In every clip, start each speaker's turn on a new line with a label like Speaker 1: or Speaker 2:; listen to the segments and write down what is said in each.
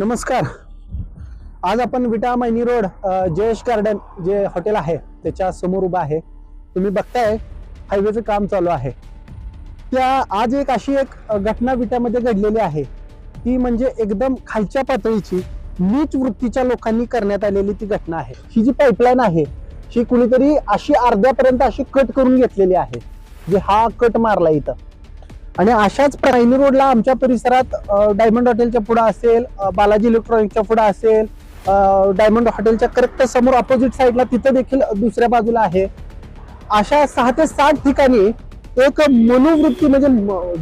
Speaker 1: नमस्कार. आज आपण विटा मैनी रोड जयेश गार्डन जे हॉटेल आहे त्याच्यासमोर उभा आहे. तुम्ही बघताय हायवेचं काम चालू आहे. त्या आज एक अशी एक घटना विट्यामध्ये घडलेली आहे. ती म्हणजे एकदम खालच्या पातळीची नीच वृत्तीच्या लोकांनी करण्यात आलेली ती घटना आहे. ही जी पाईपलाईन आहे ही कुणीतरी अशी अर्ध्यापर्यंत अशी कट करून घेतलेली आहे जे हा कट मारला इथं. आणि अशाच प्रायनी रोडला आमच्या परिसरात डायमंड हॉटेलच्या पुढे असेल बालाजी इलेक्ट्रॉनिकच्या पुढे असेल डायमंड हॉटेलच्या करेक्ट समोर ऑपोजिट साईडला तिथं देखील दुसऱ्या बाजूला आहे. अशा सहा ते सात ठिकाणी एक मनोवृत्ती म्हणजे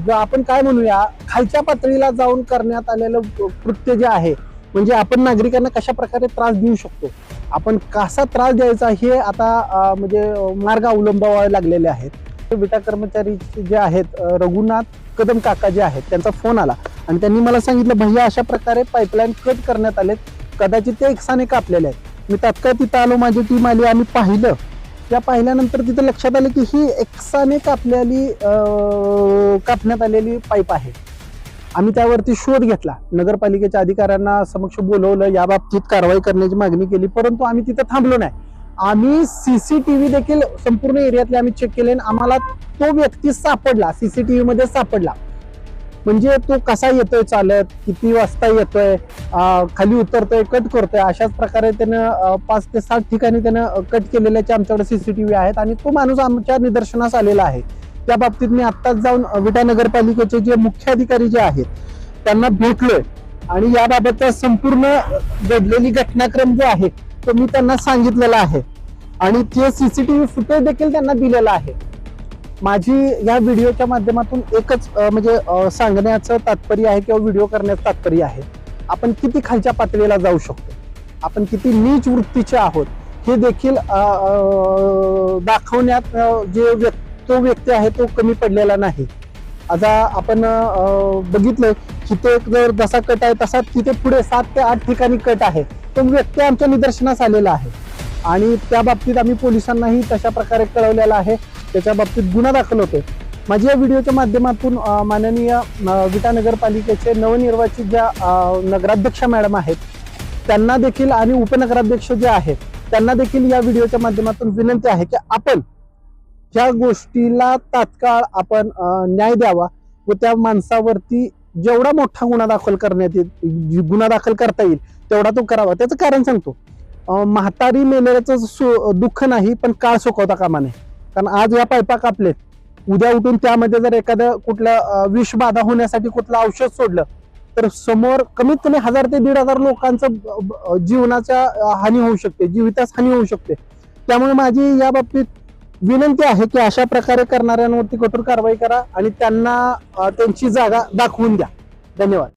Speaker 1: ज- आपण काय म्हणूया खालच्या पातळीला जाऊन करण्यात आलेलं कृत्य जे आहे म्हणजे आपण नागरिकांना कशा प्रकारे त्रास देऊ शकतो? आपण कसा त्रास द्यायचा हे आता म्हणजे मार्ग अवलंबावे लागलेले आहेत. विटा कर्मचारी जे आहेत रघुनाथ कदम काका जे आहेत त्यांचा फोन आला. आणि त्यांनी मला सांगितलं भैया अशा प्रकारे पाईपलाईन कट करण्यात आले कदाचित ते एकसाने कापलेले आहेत. मी तात्काळ तिथं आलो माझी टीम आली आम्ही पाहिलं. त्या पाहिल्यानंतर तिथं लक्षात आलं की ही एकसाने कापलेली कापण्यात आलेली पाईप आहे. आम्ही त्यावरती शोध घेतला. नगरपालिकेच्या अधिकाऱ्यांना समक्ष बोलवलं या बाबतीत कारवाई करण्याची मागणी केली परंतु आम्ही तिथं थांबलो नाही. आम्ही सीसीटीव्ही देखील संपूर्ण एरियातले आम्ही चेक केले आणि आम्हाला तो व्यक्ती सापडला सीसीटीव्ही मध्ये सापडला. म्हणजे तो कसा येतोय चालत किती वाजता येतोय खाली उतरतोय कट करतोय अशाच प्रकारे त्यानं पाच ते सात ठिकाणी त्यानं कट केलेल्याचे आमच्याकडे सीसीटीव्ही आहेत आणि तो माणूस आमच्या निदर्शनास आलेला आहे. त्या बाबतीत मी आत्ताच जाऊन विटा नगरपालिकेचे जे मुख्य अधिकारी जे आहेत त्यांना भेटलोय. आणि याबाबतचा संपूर्ण घडलेली घटनाक्रम जो आहे तो मी त्यांना सांगितलेला आहे. आणि ते सीसीटीव्ही फुटेज देखील त्यांना दिलेलं आहे. माझी या व्हिडिओच्या माध्यमातून एकच म्हणजे सांगण्याचं तात्पर्य आहे किंवा व्हिडिओ करण्याचं तात्पर्य आहे. आपण किती खालच्या पातळीला जाऊ शकतो? आपण किती नीच वृत्तीचे आहोत? हे देखील दाखवण्यात जे व्यक्- तो व्यक्ती आहे तो कमी पडलेला नाही. आता आपण बघितलं तिथे ते जर जसा कट आहे तसा तिथे पुढे सात ते आठ ठिकाणी कट आहे. तो व्यक्ती आमच्या निदर्शनास आलेला आहे. आणि त्या बाबतीत आम्ही पोलिसांनाही तशा प्रकारे कळवलेला आहे. त्याच्या बाबतीत गुन्हा दाखल होतो माझ्या या व्हिडिओच्या माध्यमातून माननीय विटा नगरपालिकेचे नवनिर्वाचित ज्या नगराध्यक्ष मॅडम आहेत त्यांना देखील आणि उपनगराध्यक्ष जे आहेत त्यांना देखील या व्हिडिओच्या माध्यमातून विनंती आहे की आपण ह्या गोष्टीला तात्काळ आपण न्याय द्यावा व त्या माणसावरती जेवढा मोठा गुन्हा दाखल करण्यात येईल गुन्हा दाखल करता येईल तेवढा तो करावा. त्याचं कारण सांगतो. म्हातारी मेलेल्याचं सु- दुःख नाही पण काळ सुकवता कामा नये. कारण आज या पायपा कापलेत. उद्या उठून त्यामध्ये जर एखादं कुठलं विषबाधा होण्यासाठी कुठलं औषध सोडलं तर समोर कमीत कमी हजार ते दीड हजार लोकांचं जीवनाच्या हानी होऊ शकते जीवितास हानी होऊ शकते. त्यामुळे माझी या बाबतीत विनंती आहे की अशा प्रकारे करणाऱ्यांवरती कठोर कारवाई करा आणि त्यांना त्यांची जागा दाखवून द्या. धन्यवाद.